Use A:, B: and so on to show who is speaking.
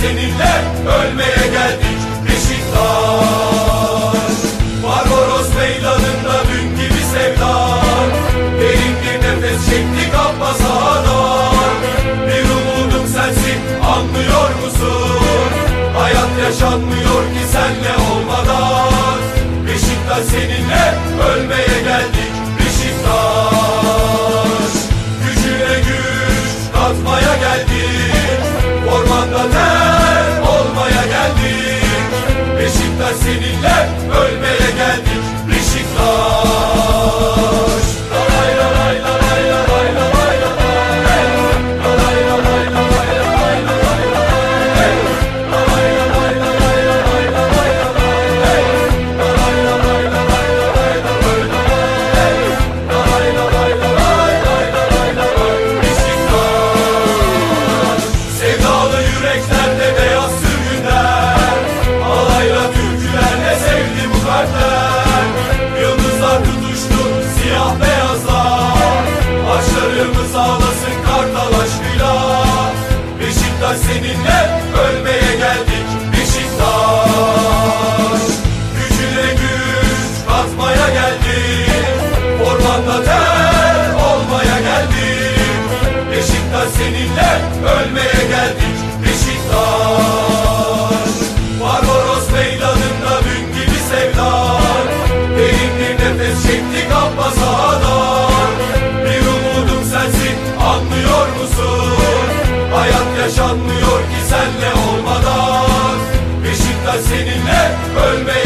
A: seninle ölmeye geldik Beşiktaş. Barbaros meydanında dün gibi sevdan Derin bir nefes çektik abba sahadan Bir umudum sensin anlıyor musun? Hayat yaşanmıyor ki senle olmadan Ormanda ter olmaya geldik. Beşiktaş seninle ölmeye geldik. Beşiktaş Barbaros meydanında dün gibi sevdan Derin bir nefes çektik abba sahadan Bir umudum sensin anlıyor musun? Hayat yaşanmıyor ki senle olmadan. Beşiktaş seninle ölmeye